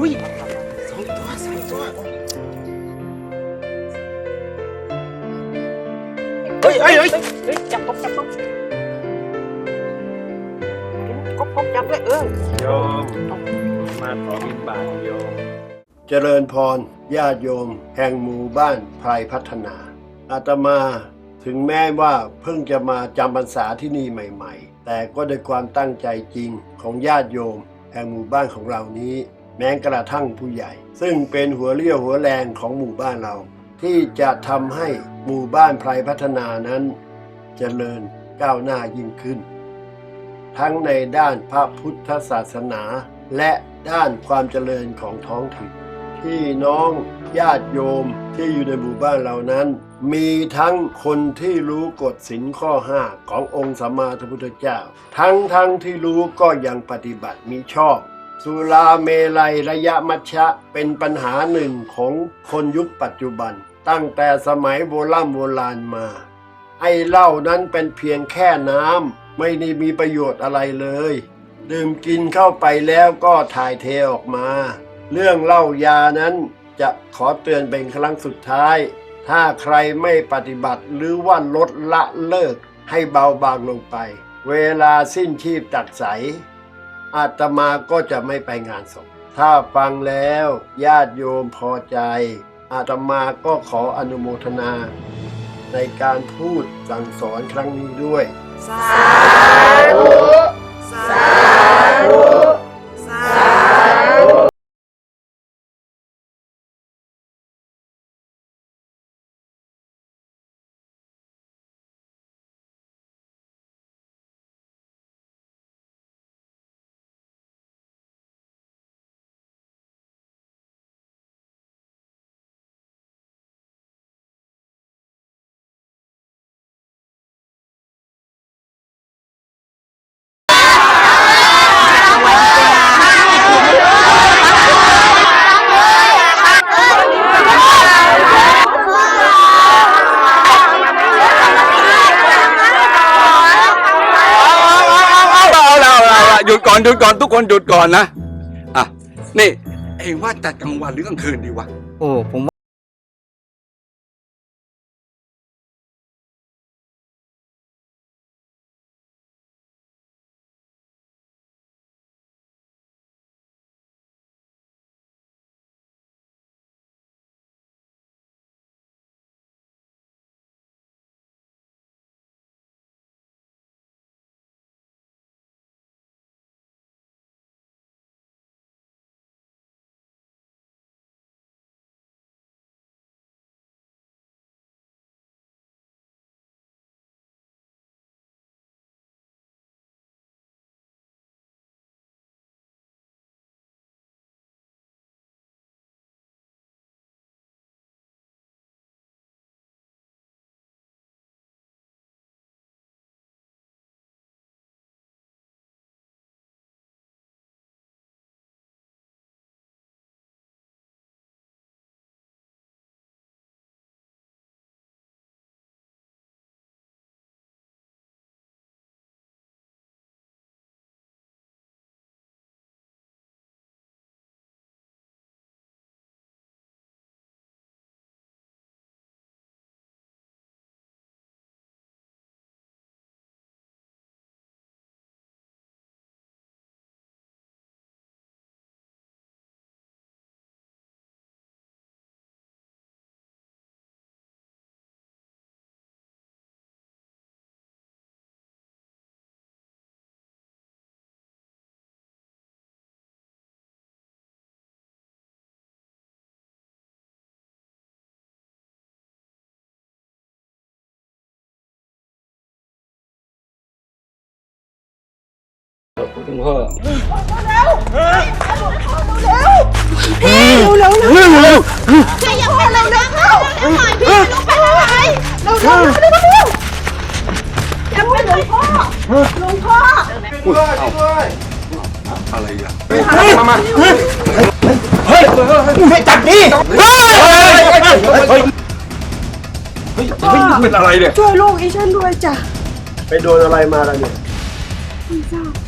อุ้ยสองตัวสองตัวเฮ้ยเฮ้ยเฮ้ยเฮ้ยจับกบจับกบกบกบจับเลยเออโยมมาขอบินบาทโยมเจริญพรญาติโยม แห่งหมู่บ้านพลายพัฒนา อาตมาถึงแม้ว่าเพิ่งจะมาจำพรรษาที่นี่ใหม่ ๆ แต่ก็ด้วยความตั้งใจจริงของญาติโยม แห่งหมู่บ้านของเรานี้ แม้กระทั่งผู้ใหญ่ ซึ่งเป็นหัวเรี่ยวหัวแรงของหมู่บ้านเรา ที่จะทำให้หมู่บ้านไพรพัฒนานั้นเจริญก้าวหน้ายิ่งขึ้น ทั้งในด้านพระพุทธศาสนา และด้านความเจริญของท้องถิ่นพี่น้องญาติโยมที่อยู่ในหมู่บ้านเรานั้น มีทั้งคนที่รู้กฎศีลข้อ 5 ขององค์สัมมาสัมพุทธเจ้า ทั้งทั้งที่รู้ก็ยังปฏิบัติมิชอบ สุราเมลัยระยะมัชชะเป็นปัญหาหนึ่งของคนยุคปัจจุบัน ตั้งแต่สมัยโบราณโบราณมา ไอเหล้านั้นเป็นเพียงแค่น้ำไม่ได้มีประโยชน์อะไรเลย ดื่มกินเข้าไปแล้วก็ถ่ายเทออกมา เรื่องเหล้ายานั้นจะขอเตือนเป็นครั้งสุดท้าย ถ้าใครไม่ปฏิบัติหรือว่าลดละเลิกให้เบาบางลงไป เวลาสิ้นชีพตัดใส อาตมาก็จะไม่ไปงานศพ ถ้าฟังแล้วญาติโยมพอใจ อาตมาก็ขออนุโมทนา ในการพูดสั่งสอนครั้งนี้ด้วย สาธุ ยุดก่อนหยุดก่อนทุกคนหยุดก่อนนะ อะ นี่ เองว่าจัดกลางวันหรือกลางคืนดีวะ โอ้ผม คุณพ่อใครยังเป็นเราเร็วเข้าทำไมพี่ไม่รู้เป็นอะไรเราเร็วเร็วเร็วยังเป็นหลวงพ่อหลวงพ่ออุ้ยเอาอะไรอะมามาเฮ้ยเฮ้ยจับดิเฮ้ยเฮ้ยเฮ้ยเฮ้ยเป็นอะไรเนี่ยช่วยลูกอีฉันด้วยจ้ะไปโดนอะไรมาแล้วเนี่ยไม่ทราบจ้ะ